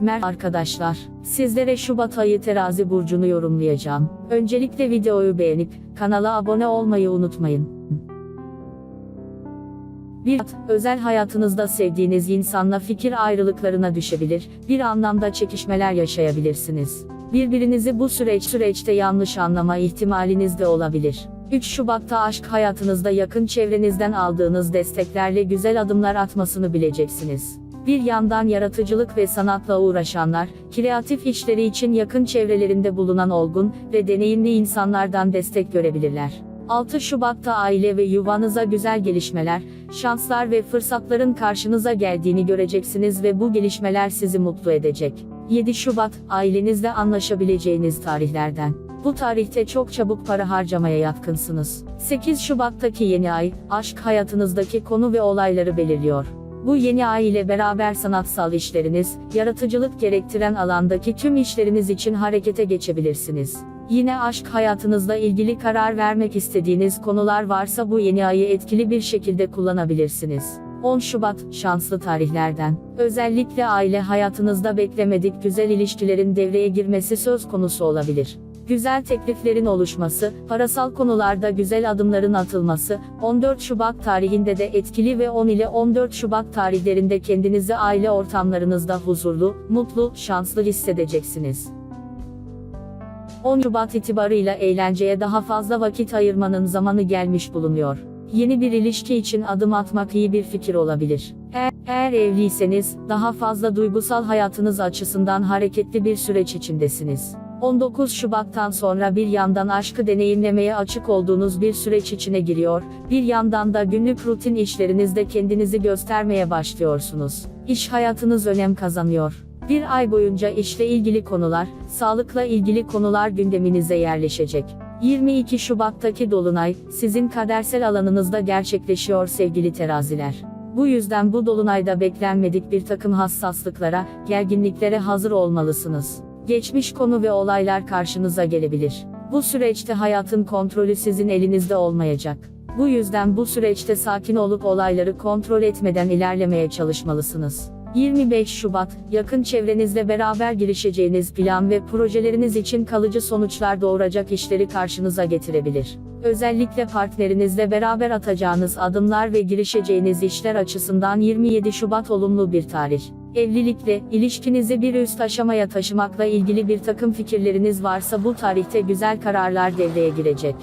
Mer arkadaşlar, sizlere Şubat ayı terazi burcunu yorumlayacağım. Öncelikle videoyu beğenip kanala abone olmayı unutmayın. 1. Özel hayatınızda sevdiğiniz insanla fikir ayrılıklarına düşebilir, bir anlamda çekişmeler yaşayabilirsiniz. Birbirinizi bu süreç süreçte yanlış anlama ihtimaliniz de olabilir. 3 Şubat'ta aşk hayatınızda yakın çevrenizden aldığınız desteklerle güzel adımlar atmasını bileceksiniz. Bir yandan yaratıcılık ve sanatla uğraşanlar, kreatif işleri için yakın çevrelerinde bulunan olgun ve deneyimli insanlardan destek görebilirler. 6 Şubat'ta aile ve yuvanıza güzel gelişmeler, şanslar ve fırsatların karşınıza geldiğini göreceksiniz ve bu gelişmeler sizi mutlu edecek. 7 Şubat, ailenizle anlaşabileceğiniz tarihlerden. Bu tarihte çok çabuk para harcamaya yatkınsınız. 8 Şubat'taki yeni ay, aşk hayatınızdaki konu ve olayları belirliyor. Bu yeni ay ile beraber sanatsal işleriniz, yaratıcılık gerektiren alandaki tüm işleriniz için harekete geçebilirsiniz. Yine aşk hayatınızla ilgili karar vermek istediğiniz konular varsa bu yeni ayı etkili bir şekilde kullanabilirsiniz. 10 Şubat, şanslı tarihlerden. Özellikle aile hayatınızda beklemedik güzel ilişkilerin devreye girmesi söz konusu olabilir. Güzel tekliflerin oluşması, parasal konularda güzel adımların atılması, 14 Şubat tarihinde de etkili ve 10 ile 14 Şubat tarihlerinde kendinizi aile ortamlarınızda huzurlu, mutlu, şanslı hissedeceksiniz. 10 Şubat itibarıyla eğlenceye daha fazla vakit ayırmanın zamanı gelmiş bulunuyor. Yeni bir ilişki için adım atmak iyi bir fikir olabilir. Eğer, eğer evliyseniz, daha fazla duygusal hayatınız açısından hareketli bir süreç içindesiniz. 19 Şubat'tan sonra bir yandan aşkı deneyimlemeye açık olduğunuz bir süreç içine giriyor, bir yandan da günlük rutin işlerinizde kendinizi göstermeye başlıyorsunuz. İş hayatınız önem kazanıyor. Bir ay boyunca işle ilgili konular, sağlıkla ilgili konular gündeminize yerleşecek. 22 Şubat'taki dolunay, sizin kadersel alanınızda gerçekleşiyor sevgili teraziler. Bu yüzden bu dolunayda beklenmedik bir takım hassaslıklara, gerginliklere hazır olmalısınız. Geçmiş konu ve olaylar karşınıza gelebilir. Bu süreçte hayatın kontrolü sizin elinizde olmayacak. Bu yüzden bu süreçte sakin olup olayları kontrol etmeden ilerlemeye çalışmalısınız. 25 Şubat, yakın çevrenizle beraber girişeceğiniz plan ve projeleriniz için kalıcı sonuçlar doğuracak işleri karşınıza getirebilir. Özellikle partnerinizle beraber atacağınız adımlar ve girişeceğiniz işler açısından 27 Şubat olumlu bir tarih. Evlilikle, ilişkinizi bir üst aşamaya taşımakla ilgili bir takım fikirleriniz varsa bu tarihte güzel kararlar devreye girecek.